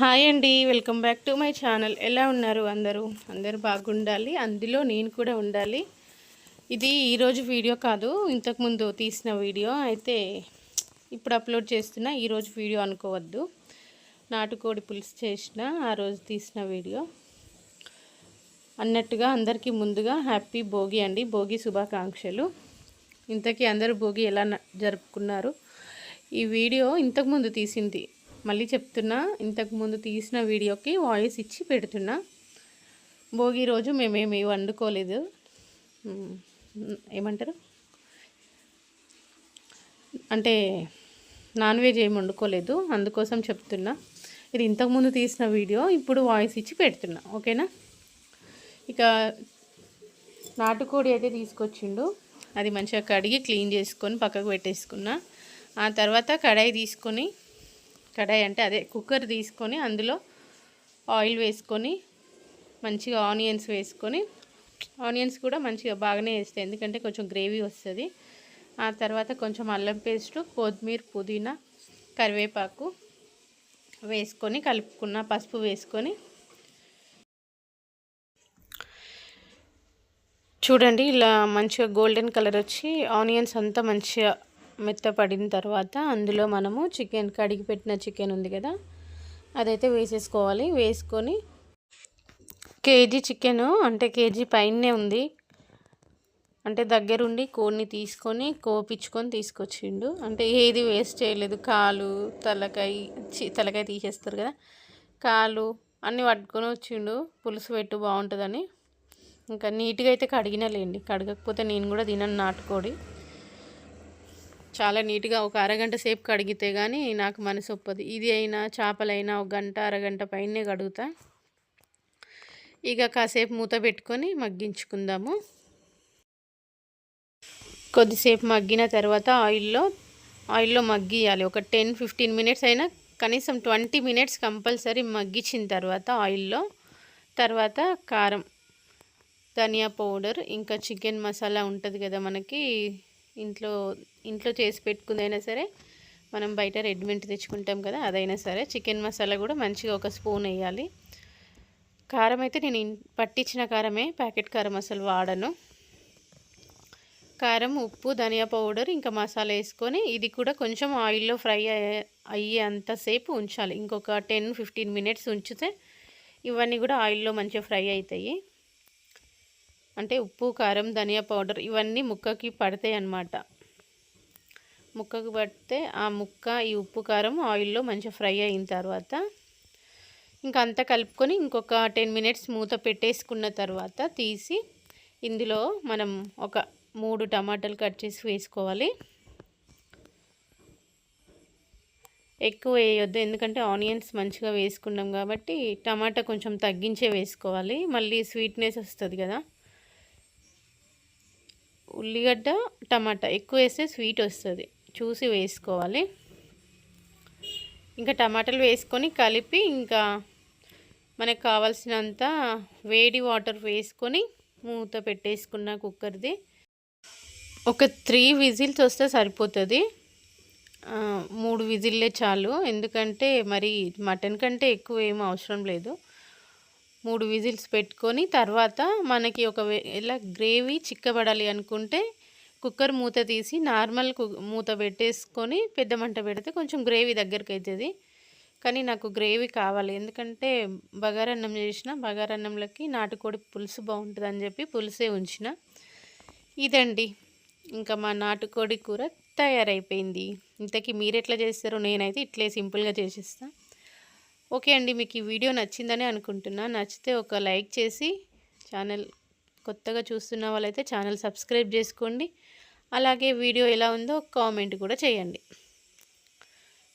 Hi అండి welcome back to my channel. ఎలా ఉన్నారు అందరూ? అందరూ బాగుండాలి. అందులో నేను కూడా ఉండాలి. ఇది ఈరోజు వీడియో కాదు ఇంతకుముందు తీసిన వీడియో. అయితే ఇప్పుడు అప్లోడ్ చేస్తున్న ఈరోజు వీడియో అనుకోవద్దు. నాటుకోడి పులుసు చేసిన ఆ రోజు తీసిన వీడియో. అన్నట్టుగా అందరికీ ముందుగా హ్యాపీ భోగి అండి. భోగి శుభాకాంక్షలు. ఇంతకీ అందరూ భోగి ఎలా జరుపుకున్నారు? ఈ వీడియో ఇంతకుముందు తీసింది మళ్ళీ చెప్తున్నా ఇంతకుముందు తీసిన వీడియోకి వాయిస్ ఇచ్చి పెడుతున్నా. భోగి రోజు మేమేమి వండుకోలేదు. ఏమంటారు? అంటే నాన్ వెజ్ ఏమి వండుకోలేదు అందుకోసం చెప్తున్నా. ఇది ఇంతకుముందు తీసిన వీడియో ఇప్పుడు వాయిస్ ఇచ్చి పెడుతున్నా. ఓకేనా? ఇక నాటుకోడి అయితే తీసుకొచ్చిండు. అది మంచిగా కడిగి క్లీన్ చేసుకొని పక్కకు పెట్టేసుకున్నా. ఆ తర్వాత కడాయి తీసుకొని కడాయి అంటే అదే కుక్కర్ తీసుకొని అందులో ఆయిల్ వేసుకొని మంచిగా ఆనియన్స్ వేసుకొని ఆనియన్స్ కూడా మంచిగా బాగానే వేస్తాయి. ఎందుకంటే కొంచెం గ్రేవీ వస్తుంది. ఆ తర్వాత కొంచెం అల్లం పేస్ట్ కొత్తిమీర పుదీనా కరివేపాకు వేసుకొని కలుపుకున్న పసుపు వేసుకొని. చూడండి ఇలా మంచిగా గోల్డెన్ కలర్ వచ్చి ఆనియన్స్ అంతా మంచిగా మెత్తపడిన తర్వాత అందులో మనము చికెన్ కడిగి పెట్టిన చికెన్ ఉంది కదా అదైతే వేసేసుకోవాలి. వేసుకొని కేజీ చికెను అంటే కేజీ పైనే ఉంది. అంటే దగ్గరుండి కోడిని తీసుకొని కోపించుకొని తీసుకొచ్చిండు. అంటే ఏది వేస్ట్ చేయలేదు. కాలు తలకాయ తలకాయ తీసేస్తారు కదా కాలు అన్నీ పట్టుకొని వచ్చిండు. పులుసు పెట్టు బాగుంటుందని. ఇంకా నీట్గా అయితే కడిగినలేండి కడగకపోతే నేను కూడా తినను నాటుకోడి. చాలా నీట్గా ఒక అరగంట సేపు కడిగితే కానీ నాకు మనసు ఒప్పదు. ఇది అయినా చేపలైనా ఒక గంట అరగంట పైనే కడుగుతా. ఇక కాసేపు మూత పెట్టుకొని మగ్గించుకుందాము. కొద్దిసేపు మగ్గిన తర్వాత ఆయిల్లో ఆయిల్లో మగ్గియాలి ఒక టెన్ ఫిఫ్టీన్ మినిట్స్ అయినా కనీసం ట్వంటీ మినిట్స్ కంపల్సరీ మగ్గించిన తర్వాత ఆయిల్లో తర్వాత కారం ధనియా పౌడర్ ఇంకా చికెన్ మసాలా ఉంటుంది కదా మనకి ఇంట్లో ఇంట్లో చేసి పెట్టుకుందైనా సరే మనం బయట రెడీమేడ్ తెచ్చుకుంటాం కదా అదైనా సరే. చికెన్ మసాలా కూడా మంచిగా ఒక స్పూన్ వేయాలి. కారం అయితే నేను పట్టించిన కారమే ప్యాకెట్ కారం అసలు వాడను. కారం ఉప్పు ధనియా పౌడర్ ఇంకా మసాలా వేసుకొని ఇది కూడా కొంచెం ఆయిల్లో ఫ్రై అయ్యే అంతసేపు ఉంచాలి. ఇంకొక టెన్ ఫిఫ్టీన్ మినిట్స్ ఉంచితే ఇవన్నీ కూడా ఆయిల్లో మంచిగా ఫ్రై అవుతాయి అంటే ఉప్పు కారం ధనియా పౌడర్ ఇవన్నీ ముక్కకి పడతాయి అన్నమాట. ముక్కకు పడితే ఆ ముక్క ఈ ఉప్పు కారం ఆయిల్లో మంచిగా ఫ్రై అయిన తర్వాత ఇంకా అంతా కలుపుకొని ఇంకొక టెన్ మినిట్స్ మూత పెట్టేసుకున్న తర్వాత తీసి ఇందులో మనం ఒక మూడు టమాటాలు కట్ చేసి వేసుకోవాలి. ఎక్కువ వేయొద్దు ఎందుకంటే ఆనియన్స్ మంచిగా వేసుకున్నాం కాబట్టి టమాటా కొంచెం తగ్గించే వేసుకోవాలి. మళ్ళీ స్వీట్నెస్ వస్తుంది కదా. ఉల్లిగడ్డ టమాటా. ఎక్కువ వేస్తే స్వీట్ వస్తుంది. చూసి వేసుకోవాలి. ఇంకా టమాటాలు వేసుకొని కలిపి ఇంకా మనకు కావాల్సినంత వేడి వాటర్ వేసుకొని మూత పెట్టేసుకున్న కుక్కర్ది. ఒక త్రీ విజిల్స్ వస్తే సరిపోతుంది. మూడు విజిల్లే చాలు. ఎందుకంటే మరి మటన్ కంటే ఎక్కువ ఏం అవసరం లేదు. మూడు విజిల్స్ పెట్టుకొని తర్వాత మనకి ఒకవేళ గ్రేవీ చిక్కబడాలి అనుకుంటే కుక్కర్ మూత తీసి నార్మల్ మూత పెట్టేసుకొని పెద్ద మంట పెడితే కొంచెం గ్రేవీ దగ్గరికి అవుతుంది కానీ నాకు గ్రేవీ కావాలి. ఎందుకంటే బగారన్నం చేసిన బగారన్నంలోకి నాటుకోడి పులుసు బాగుంటుంది అని చెప్పి పులుసే ఉంచిన. ఇదండి. ఇంకా మా నాటుకోడి కూర తయారైపోయింది. ఇంతకీ మీరు ఎట్లా చేస్తారో నేనైతే ఇట్లే సింపుల్గా చేసేస్తాను ఓకే అండి మీకు ఈ వీడియో నచ్చిందని అనుకుంటున్నా. నచ్చితే ఒక లైక్ చేసి ఛానల్ కొత్తగా చూస్తున్న వాళ్ళైతే ఛానల్ సబ్స్క్రైబ్ చేసుకోండి. అలాగే వీడియో ఎలా ఉందో కామెంట్ కూడా చేయండి.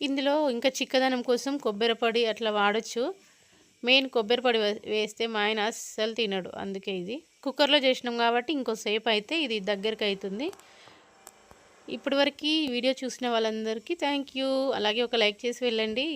ఇందులో ఇంకా చిక్కదనం కోసం కొబ్బరిపొడి అట్లా వాడచ్చు. మెయిన్ కొబ్బరిపొడి వేస్తే మా ఆయన అస్సలు తినడు అందుకే ఇది. కుక్కర్లో చేసినాం కాబట్టి ఇంకోసేపు అయితే ఇది దగ్గరికి అవుతుంది ఇప్పటివరకు వీడియో చూసిన వాళ్ళందరికీ థ్యాంక్ అలాగే ఒక లైక్ చేసి వెళ్ళండి.